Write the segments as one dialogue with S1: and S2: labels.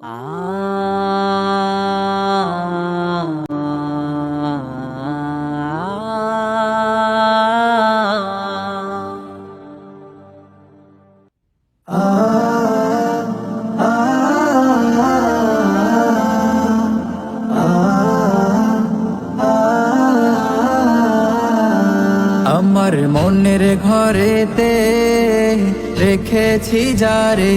S1: আমার মনের ঘরেতে রেখেছি যারে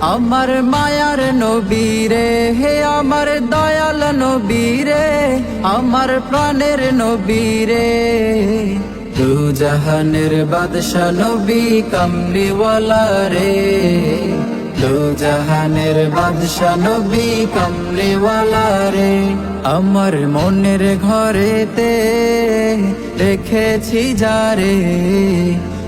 S1: আমার মায়ার নবী রে হে আমার দয়াল নবী রে আমার প্রাণের নবী রে দু জাহানের বাদশা নবী, কমলিওয়ালা রে। দো জাহানের বাদশা নবী, কমলিওয়ালা রে। আমার মনের ঘরেতে রেখেছি যারে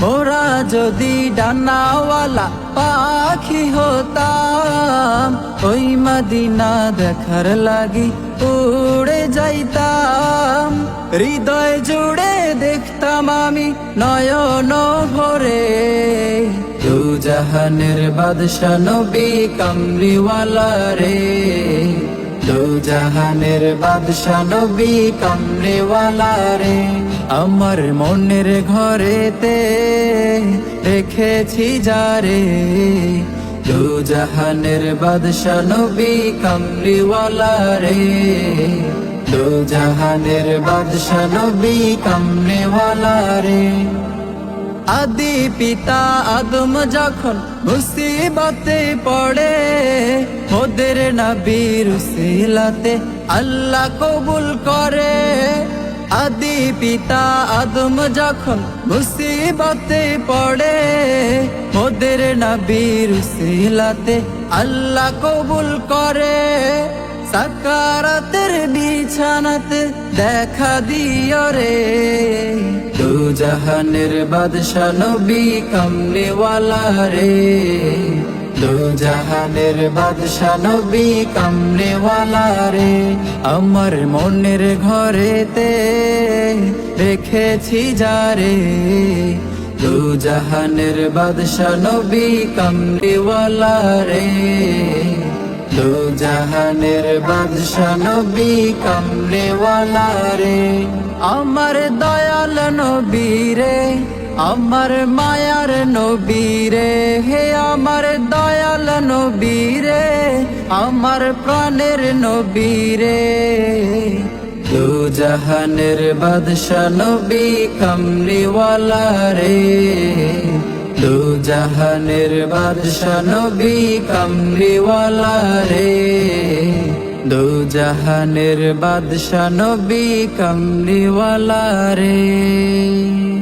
S1: মোরা যদি ডানাওয়ালা পাখি হতাম, ওই মদিনা দেখার লাগি উড়ে যাইতাম। হৃদয় জুড়ে দেখতাম আমি নয়ন ভরে। দু জাহানের বাদশা নবী কামলিওয়ালা রে। দু জাহানের বাদশা নবী কামলিওয়ালা রে। আমার মনের ঘরেতে রেখেছি যারে দু জাহানের বাদশা নবী কামলিওয়ালা রে। দু জাহানের বাদশা নবী কামলিওয়ালা রে। আদি পিতা আদম যখন মুসিবতে পড়ে ওদের নবীর সিলাতে আল্লাহ কবুল করে। আদি পিতা আদম যখন মুসিবতে পড়ে ওদের নবীর সিলাতে আল্লাহ কবুল করে। সাকারাতের বিছানাতে দেখা দিও রে। দু জাহানের বাদশা নবী কমলিওয়ালা রে। দু জাহানের বাদশা নবী কমলিওয়ালা রে, আমার মনের ঘরেতে রেখেছি যারে দু জাহানের বাদশা নবী কমলিওয়ালা রে দু জাহানের বাদশা নবী কমলেওয়ালা রে, আমার দয়াল নবী রে। আমার মায়ার নবী রে হে আমার দয়াল নবী রে আমার প্রাণের নবী রে দু জাহানের বাদশা নবী কমলিওয়ালা রে। দু জাহানের বাদশা নবী কমলিওয়ালা রে। দু জাহানের বাদশা নবী কমলিওয়ালা রে।